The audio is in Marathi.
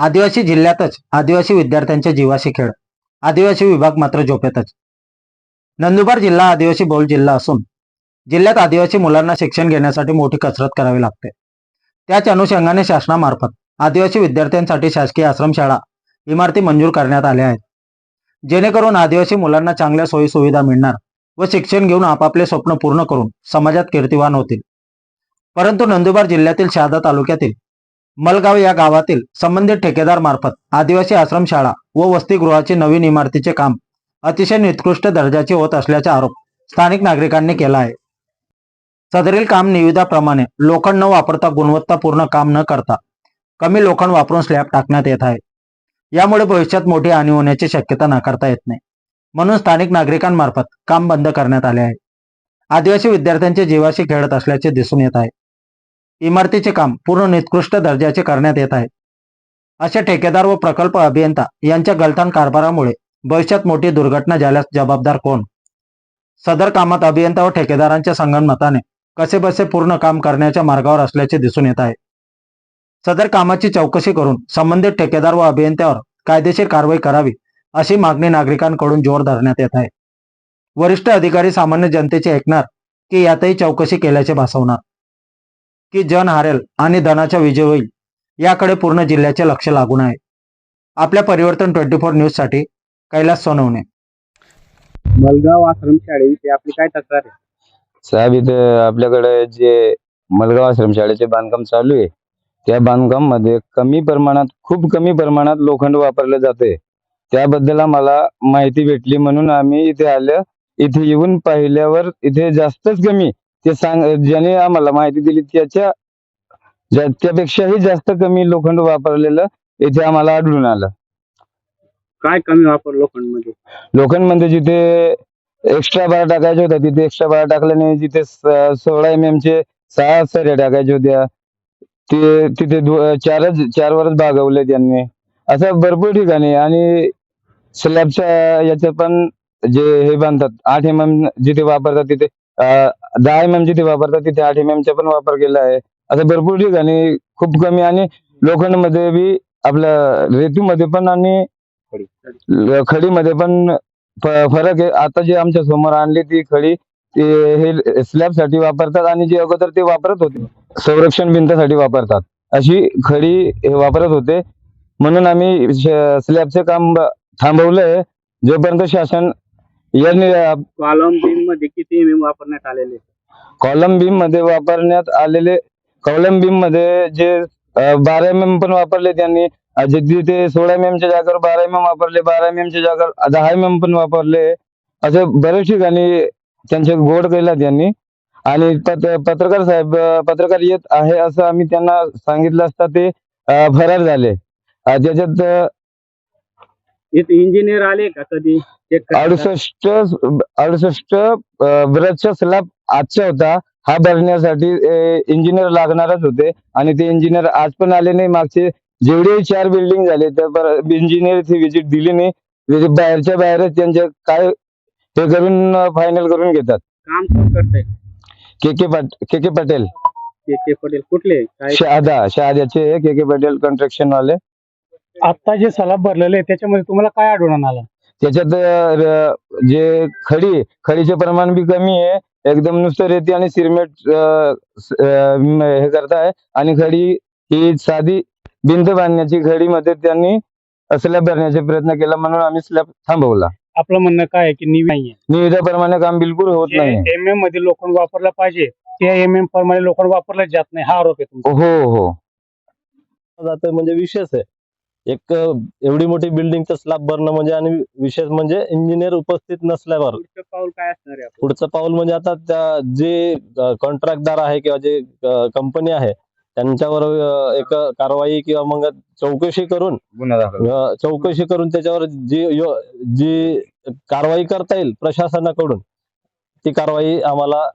आदिवासी जिल्ह्यातच आदिवासी विद्यार्थ्यांच्या जीवाशी खेळ. आदिवासी विभाग मात्र झोपेतच. नंदुरबार जिल्हा आदिवासी बहुल जिल्हा असून जिल्ह्यात आदिवासी मुलांना शिक्षण घेण्यासाठी मोठी कसरत करावी लागते. त्याच अनुषंगाने शासनामार्फत आदिवासी विद्यार्थ्यांसाठी शासकीय आश्रमशाळा इमारती मंजूर करण्यात आल्या आहेत. जेणेकरून आदिवासी मुलांना चांगल्या सोयी सुविधा मिळणार व शिक्षण घेऊन आपापले स्वप्न पूर्ण करून समाजात कीर्तिवान होतील. परंतु नंदुरबार जिल्ह्यातील शहादा तालुक्यातील मलगाव या गावातील संबंधित ठेकेदार मार्फत आदिवासी आश्रमशाळा व वसतिगृहाचे नवीन इमारतीचे काम अतिशय निकृष्ट दर्जाचे होत असल्याचा आरोप स्थानिक नागरिकांनी केला आहे. सदरील काम निविदाप्रमाणे लोखंड न वापरता गुणवत्तापूर्ण काम न करता कमी लोखंड वापरून स्लॅब टाकण्यात येत आहे. यामुळे भविष्यात मोठी हानी होण्याची शक्यता नाकारता येत नाही. म्हणून स्थानिक नागरिकांमार्फत काम बंद करण्यात आले आहे. आदिवासी विद्यार्थ्यांचे जीवाशी खेळत असल्याचे दिसून येत आहे. इमारतीचे काम पूर्ण निकृष्ट दर्जाचे करण्यात येत आहे. अशा ठेकेदार व प्रकल्प अभियंता यांच्या गलथान कारभारामुळे भविष्यात मोठी दुर्घटना झाल्यास जबाबदार कोण? सदर कामात अभियंता व ठेकेदारांच्या संगनमताने कसेबसे पूर्ण काम करण्याच्या मार्गावर असल्याचे दिसून येत आहे. सदर कामाची चौकशी करून संबंधित ठेकेदार व अभियंत्यावर कायदेशीर कारवाई करावी अशी मागणी नागरिकांकडून जोर धरण्यात येत आहे. वरिष्ठ अधिकारी सामान्य जनतेचे ऐकणार की यातही चौकशी केल्याचे भासवणार. की जन हारेल आणि धनाचा विजय होईल याकडे पूर्ण जिल्ह्याचे लक्ष लागून आहे. आपल्या परिवर्तन ट्वेंटी फोर न्यूजसाठी कैलास सोनवणे. मलगाव आश्रम शाळेविषयी आपली काय तक्रार आहे? साहेब इथे आपल्याकडे जे मलगाव आश्रमशाळेचे बांधकाम चालू आहे त्या बांधकाममध्ये कमी प्रमाणात खूप कमी प्रमाणात लोखंड वापरले जाते. त्याबद्दल आम्हाला माहिती भेटली म्हणून आम्ही इथे आलं. इथे येऊन पाहिल्यावर इथे जास्तच कमी ते सांग ज्याने आम्हाला माहिती दिली त्याच्या त्यापेक्षाही जास्त कमी लोखंड वापरलेलं इथे आम्हाला आढळून आलं. काय कमी वापर लोखंडमध्ये? लोखंड म्हणजे जिथे एक्स्ट्रा बार टाकायच्या होत्या तिथे एक्स्ट्रा बार टाकल्याने जिथे सोळा एम एम चे सहा सऱ्या टाकायच्या होत्या ते तिथे चारच चारवरच भागवले त्यांनी. असं भरपूर ठिकाणी आणि स्लॅबच्या याच्यात पण जे हे बांधतात आठ एम एम जिथे वापरतात तिथे दहा एम एम जिथे वापरतात तिथे आठ एम एम चा पण वापर केला आहे. असं भरपूर ठिकाणी खूप कमी आणि लोखंडमध्ये बी आपल्या रेतीमध्ये पण आणि खडीमध्ये पण फरक आहे. आता जे आमच्यासमोर आणली ती खडी ते हे स्लॅबसाठी वापरतात आणि जे अगोदर ते वापरत होते. संरक्षण भिंतीसाठी वापरतात. अशी खडी हे वापरत होते. म्हणून आम्ही स्लॅबचं काम थांबवलंय. जोपर्यंत शासन या कॉलममध्ये किती वापरण्यात आलेले कॉलम बीममध्ये वापरण्यात आलेले कॉलम बीममध्ये जे बारा एम एम पण वापरले त्यांनी. जे ते सोळा एम च्या जागेवर बारा एम एम वापरले बारा एम च्या जागेवर दहा एम एम पण वापरले. असं बरेच ठिकाणी त्यांचे गोड केला त्यांनी. आणि पत्रकार साहेब पत्रकार येत आहे असं आम्ही त्यांना सांगितलं असता ते फरार झाले. त्याच्यात इथे इंजिनियर आले का कधी? चेक? अडुसष्ट अडुसष्ट ब्रशचा स्लॅब आजचा होता. हा भरण्यासाठी इंजिनियर लागणारच होते. आणि ते इंजिनियर आज पण आले नाही. मागचे जेवढे चार बिल्डिंग झाले तर इंजिनियर व्हिजिट दिली नाही. म्हणजे बाहेरच्या बाहेरच त्यांचे काय हे करून फायनल करून घेतात. काम कोण करतंय? के के पाट के के पटेल. के के पटेल कुठले? काय? शहादा शहाद्याचे के के पटेल कन्स्ट्रक्शन वाले. आता जे सलाब भरलेले आहे त्याच्यामध्ये तुम्हाला काय आढळून आलं? त्याच्यात अं, जे खडी खडीचे प्रमाण बी कमी आहे. एकदम नुसतं रेती आणि सिरमेट अं, स- अं, म- हे करताय. आणि खडी ही साधी भिंत बांधण्याची खडीमध्ये त्यांनी स्लॅब भरण्याचा प्रयत्न केला म्हणून आम्ही स्लॅब थांबवला. आपलं म्हणणं काय आहे की निवी नाहीये निविदाप्रमाणे काम बिलकुल होत नाही. एम एममध्ये लोखंड वापरलं पाहिजे त्या एम एम प्रमाणे लोखंड वापरलं जात नाही. हा आरोप आहे तुमचा. हो हो. जातं म्हणजे विशेष आहे. एक एवढी मोठी बिल्डिंगचं स्लॅब भरणं म्हणजे आणि विशेष म्हणजे इंजिनियर उपस्थित नसल्यावर पुढचं पाऊल काय असणार आहे आपलं? पुढचं पाऊल म्हणजे आता त्या जे कॉन्ट्रॅक्टदार आहे किंवा जे कंपनी आहे त्यांच्यावर अ, एक कारवाई किंवा मग चौकशी करून गुन्हा दाखल अ, चौकशी करून त्याच्यावर जी यो- जी कारवाई करता येईल प्रशासनाकडून ती कारवाई आम्हाला